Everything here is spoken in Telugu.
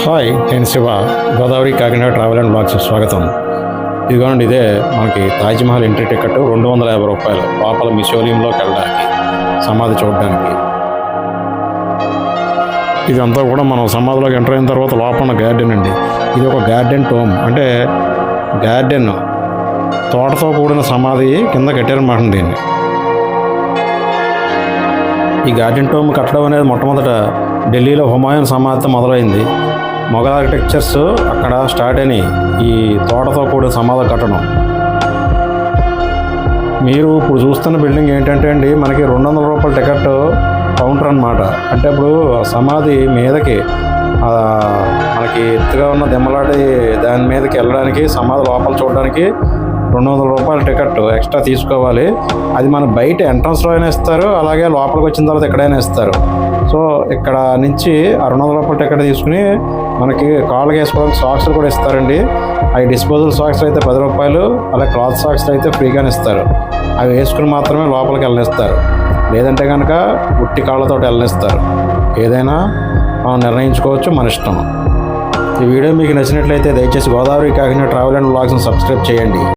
హాయ్ నేను Shiva. Godavari Kakinada travel and blogs స్వాగతం. ఇదిగోండి ఇదే మనకి తాజ్మహల్ ఎంట్రీ టికెట్ రెండు వందల యాభై రూపాయలు లోపల మిసోలియంలోకి వెళ్ళడానికి సమాధి చూడడానికి. ఇదంతా కూడా మనం సమాధిలోకి ఎంటర్ అయిన తర్వాత లోపల ఉన్న గార్డెన్ అండి. ఇది ఒక గార్డెన్ టోమ్ అంటే గార్డెన్ తోటతో కూడిన సమాధి కింద కట్టారన్నమాట దీన్ని. ఈ గార్డెన్ టోమ్ కట్టడం అనేది మొట్టమొదట ఢిల్లీలో హుమాయూన్ సమాధితో మొదలైంది. మొఘల్ ఆర్కిటెక్చర్స్ అక్కడ స్టార్ట్ అయినాయి. ఈ తోటతో కూడిన సమాధి కట్టడం. మీరు ఇప్పుడు చూస్తున్న బిల్డింగ్ ఏంటంటే అండి మనకి రెండు వందల రూపాయల టికెట్ కౌంటర్ అనమాట అంటే ఇప్పుడు సమాధి మీదకి మనకి ఎత్తుగా ఉన్న దెమ్మలాడి దాని మీదకి వెళ్ళడానికి సమాధి లోపల చూడడానికి రెండు వందల రూపాయల టికెట్ ఎక్స్ట్రా తీసుకోవాలి. అది మన బయట ఎంట్రన్స్లో అయినా ఇస్తారు అలాగే లోపలికి వచ్చిన తర్వాత ఎక్కడైనా ఇస్తారు. సో ఇక్కడ నుంచి ఆ రెండు వందల రూపాయల టికెట్ తీసుకుని మనకి కాళ్ళకి వేసుకోవడానికి సాక్స్ కూడా ఇస్తారండి. అవి డిస్పోజల్ సాక్స్ అయితే పది రూపాయలు అలాగే క్లాత్ సాక్స్ అయితే ఫ్రీగానే ఇస్తారు. అవి వేసుకుని మాత్రమే లోపలికి వెళ్ళనిస్తారు. లేదంటే కనుక ఉట్టి కాళ్ళతో వెళ్ళనిస్తారు. ఏదైనా మనం నిర్ణయించుకోవచ్చు మన ఇష్టం. ఈ వీడియో మీకు నచ్చినట్లయితే దయచేసి గోదావరి కాకినాడ ట్రావెల్ అండ్ బ్లాగ్స్ని సబ్స్క్రైబ్ చేయండి.